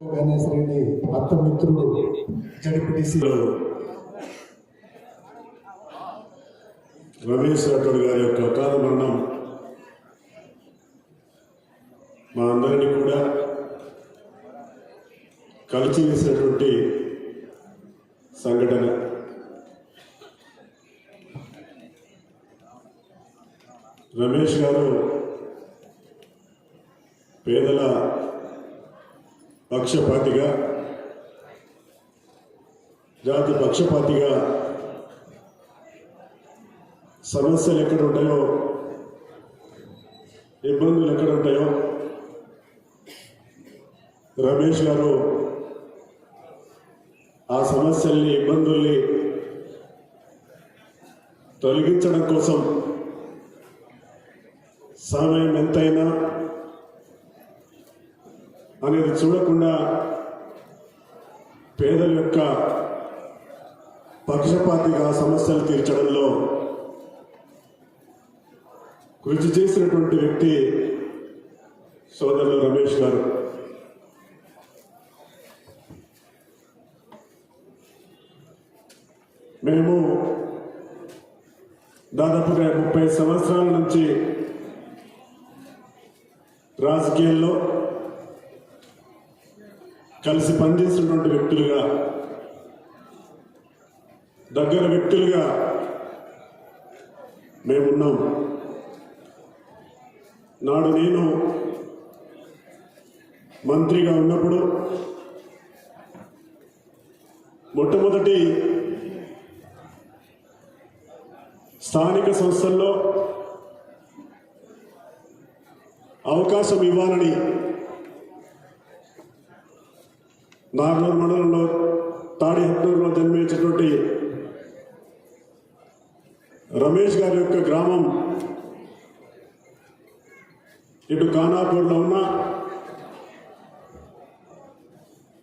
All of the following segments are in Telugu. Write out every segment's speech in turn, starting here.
గణేష్ రెడ్డి అత్త మిత్రుడు రమేష్ రాఠోడ్ గారి యొక్క అకాల మరణం మా అందరినీ కూడా కలిసి వేసినటువంటి సంఘటన. రమేష్ గారు పేదల పక్షపాతిగా జాతి పక్షపాతిగా సమస్యలు ఎక్కడ ఉంటాయో ఇబ్బందులు ఎక్కడ ఉంటాయో రమేష్ గారు ఆ సమస్యల్ని ఇబ్బందుల్ని తొలగించడం కోసం సమయం ఎంతైనా అనేది చూడకుండా పేదల యొక్క పక్షపాతిగా సమస్యలు తీర్చడంలో కృషి చేసినటువంటి వ్యక్తి సోదరులు రమేష్ గారు. మేము దాదాపుగా ముప్పై సంవత్సరాల నుంచి రాజకీయాల్లో కలిసి పనిచేసినటువంటి వ్యక్తులుగా దగ్గర వ్యక్తులుగా మేమున్నాం. నాడు నేను మంత్రిగా ఉన్నప్పుడు మొట్టమొదటి స్థానిక సంస్థల్లో అవకాశం ఇవ్వాలని నార్నూరు మండలంలో తాడిహట్నూరులో జన్మించినటువంటి రమేష్ గారి యొక్క గ్రామం ఇటు ఖానాపూర్లో ఉన్న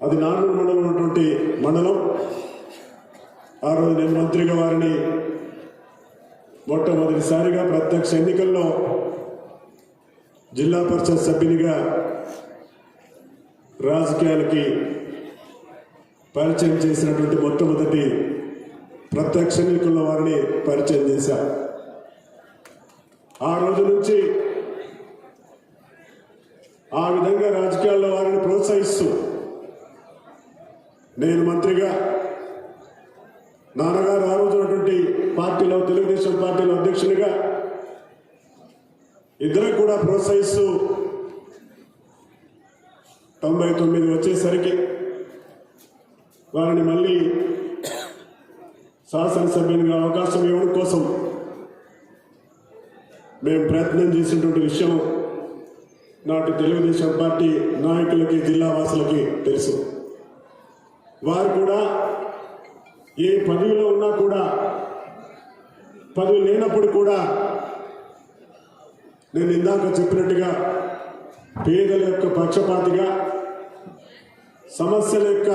అది నార్నూరు మండలం ఉన్నటువంటి మండలం. ఆ రోజు నేను మంత్రిగా వారిని మొట్టమొదటిసారిగా ప్రత్యక్ష ఎన్నికల్లో జిల్లా పరిషత్ సభ్యునిగా రాజకీయాలకి పరిచయం చేసినటువంటి మొట్టమొదటి ప్రత్యక్ష ఎన్నికల్లో వారిని పరిచయం చేశా. ఆ రోజు నుంచి ఆ విధంగా రాజకీయాల్లో వారిని ప్రోత్సహిస్తూ నేను మంత్రిగా నాన్నగారు ఆ రోజు ఉన్నటువంటి పార్టీలో తెలుగుదేశం పార్టీలో అధ్యక్షునిగా ఇద్దరు కూడా ప్రోత్సహిస్తూ తొంభై తొమ్మిది వచ్చేసరికి వారిని మళ్ళీ శాసనసభ్యునిగా అవకాశం ఇవ్వడం కోసం మేము ప్రయత్నం చేసినటువంటి విషయం నాటి తెలుగుదేశం పార్టీ నాయకులకి జిల్లా వాసులకి తెలుసు. వారు కూడా ఏ పదవిలో ఉన్నా కూడా పదవి లేనప్పుడు కూడా నేను ఇందాక చెప్పినట్టుగా పేదల యొక్క పక్షపాతిగా సమస్యల యొక్క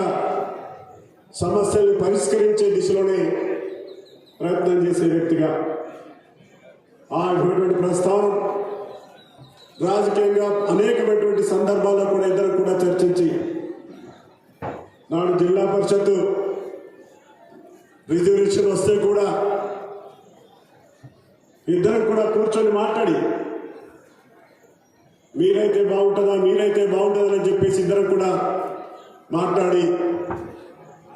సమస్యల్ని పరిష్కరించే దిశలోనే ప్రయత్నం చేసే వ్యక్తిగా ఆ అటువంటి ప్రస్తావన రాజకీయంగా అనేకమైనటువంటి సందర్భాల్లో కూడా ఇద్దరు కూడా చర్చించి నాడు జిల్లా పరిషత్ రిజర్వేషన్ వస్తే కూడా ఇద్దరు కూడా కూర్చొని మాట్లాడి మీరైతే బాగుంటుందా మీరైతే బాగుంటుందని చెప్పేసి ఇద్దరు కూడా మాట్లాడి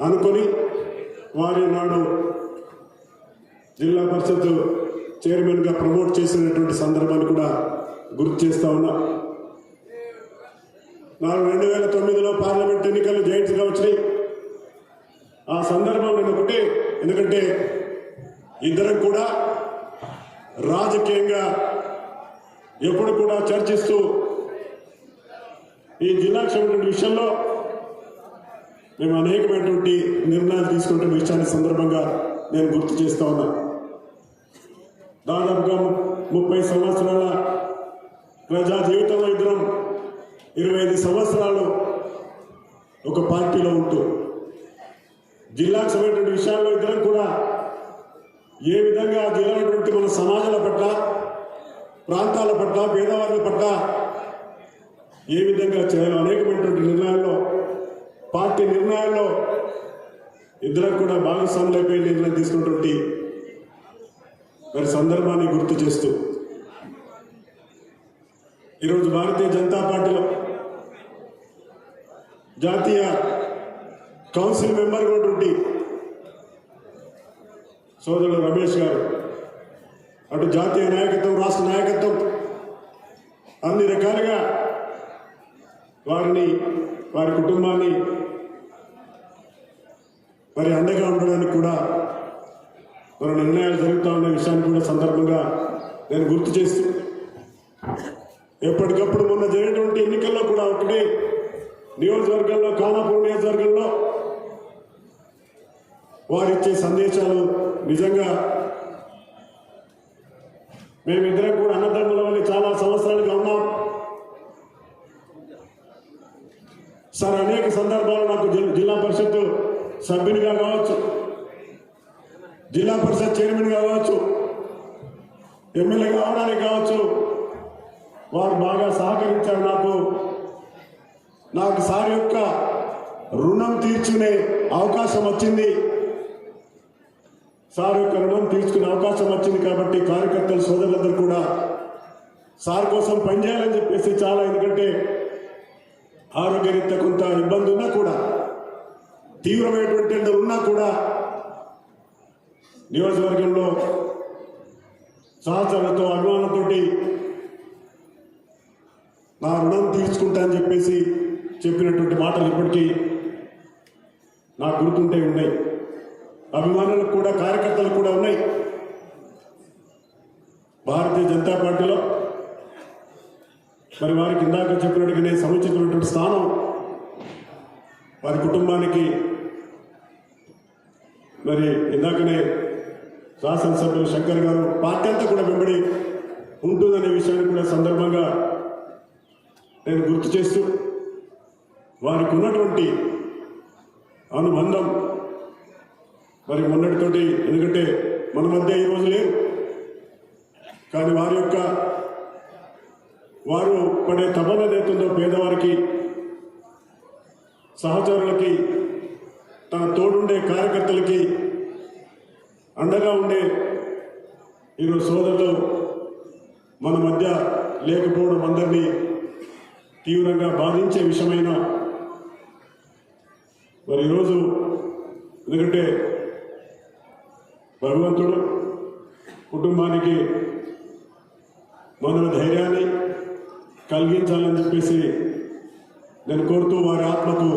అనుకొని వారి నాడు జిల్లా పరిషత్ చైర్మన్గా ప్రమోట్ చేసినటువంటి సందర్భాన్ని కూడా గుర్తు చేస్తా ఉన్నా. నాలుగు రెండు వేల తొమ్మిదిలో పార్లమెంట్ ఎన్నికలు జైంట్స్గా వచ్చినాయి. ఆ సందర్భం నేను ఒకటి ఎందుకంటే ఇద్దరం కూడా రాజకీయంగా ఎప్పుడు కూడా చర్చిస్తూ ఈ జిల్లాకు సంబంధించిన విషయంలో మేము అనేకమైనటువంటి నిర్ణయాలు తీసుకుంటున్న విషయాన్ని సందర్భంగా నేను గుర్తు చేస్తా ఉన్నా. దాదాపుగా ముప్పై సంవత్సరాల ప్రజా జీవితంలో ఇద్దరం ఇరవై ఐదు సంవత్సరాలు ఒక పార్టీలో ఉంటూ జిల్లాకు సంబంధించిన విషయాల్లో ఇద్దరం కూడా ఏ విధంగా ఆ మన సమాజాల పట్ల ప్రాంతాల పట్ల పేదవాళ్ళ పట్ల ఏ విధంగా చేయాలో అనేకమైనటువంటి నిర్ణయాల్లో పార్టీ నిర్ణయాల్లో ఇద్దరం కూడా భాగస్వాములైపోయి నిర్ణయం తీసుకున్నటువంటి మరి సందర్భాన్ని గుర్తు చేస్తూ ఈరోజు భారతీయ జనతా పార్టీలో జాతీయ కౌన్సిల్ మెంబర్ ఉన్నటువంటి సోదరుడు రమేష్ గారు అటు జాతీయ నాయకత్వం రాష్ట్ర నాయకత్వం అన్ని రకాలుగా వారిని వారి కుటుంబాన్ని మరి అండగా ఉండడానికి కూడా మరి నిర్ణయాలు జరుగుతూ ఉన్న విషయాన్ని కూడా సందర్భంగా నేను గుర్తు చేస్తూ ఎప్పటికప్పుడు మొన్న జరిగినటువంటి ఎన్నికల్లో కూడా ఒకటి నియోజకవర్గంలో కానాపూర్ నియోజకవర్గంలో వారిచ్చే సందేశాలు నిజంగా మేమిద్దరం కూడా అన్నదమ్ముల వల్ల చాలా సంవత్సరాలుగా ఉన్నాం సార్ అనేక సందర్భాలు నాకు జిల్- జిల్లా పరిషత్ సభ్యునిగా కావచ్చు. జిల్లా పరిషత్ చైర్మన్ కావచ్చు. ఎమ్మెల్యే కావడానికి కావచ్చు. వారు బాగా సహకరించారు నాకు. నాకు సార్ యొక్క రుణం తీర్చుకునే అవకాశం వచ్చింది. సార్ యొక్క రుణం తీర్చుకునే అవకాశం వచ్చింది కాబట్టి కార్యకర్తలు సోదరులందరూ కూడా సార్ కోసం పనిచేయాలని చెప్పేసి చాలా ఎందుకంటే ఆరోగ్యరీత్యా కొంత ఇబ్బంది ఉన్నా కూడా తీవ్రమైనటువంటి ఎండలు ఉన్నా కూడా నియోజకవర్గంలో సహచరులతో అభిమానంతో నా రుణం తీర్చుకుంటా అని చెప్పేసి చెప్పినటువంటి మాటలు ఇప్పటికీ నాకు గుర్తుంటే ఉన్నాయి. అభిమానులకు కూడా కార్యకర్తలు కూడా ఉన్నాయి. భారతీయ జనతా పార్టీలో మరి వారికి ఇందాక చెప్పినట్టుగానే సముచితమైనటువంటి స్థానం వారి కుటుంబానికి మరి ఇందాకనే శాసనసభ్యులు శంకర్ గారు పార్టీ అంతా కూడా వెంబడి ఉంటుందనే విషయాన్ని కూడా సందర్భంగా నేను గుర్తు చేస్తూ వారికి ఉన్నటువంటి అనుబంధం మరి మొన్నటితోటి ఎందుకంటే మన మధ్య ఈ రోజు లేరు. కానీ వారి యొక్క వారు పడే తపన ఏదైతుందో పేదవారికి సహచరులకి తన తోడుండే కార్యకర్తలకి అండగా ఉండే ఈరోజు సోదరులు మన మధ్య లేకపోవడం అందరినీ తీవ్రంగా బాధించే విషయమైన మరి ఈరోజు ఎందుకంటే భగవంతుడు కుటుంబానికి మన ధైర్యాన్ని కలిగించాలని చెప్పేసి నేను కోరుతూ వారి ఆత్మకు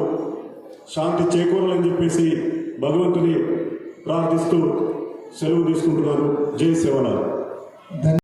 శాంతి చేకూరాలని చెప్పేసి భగవంతుని ప్రార్థిస్తూ సెలవు తీసుకుంటున్నాను. జై శివనాథ్.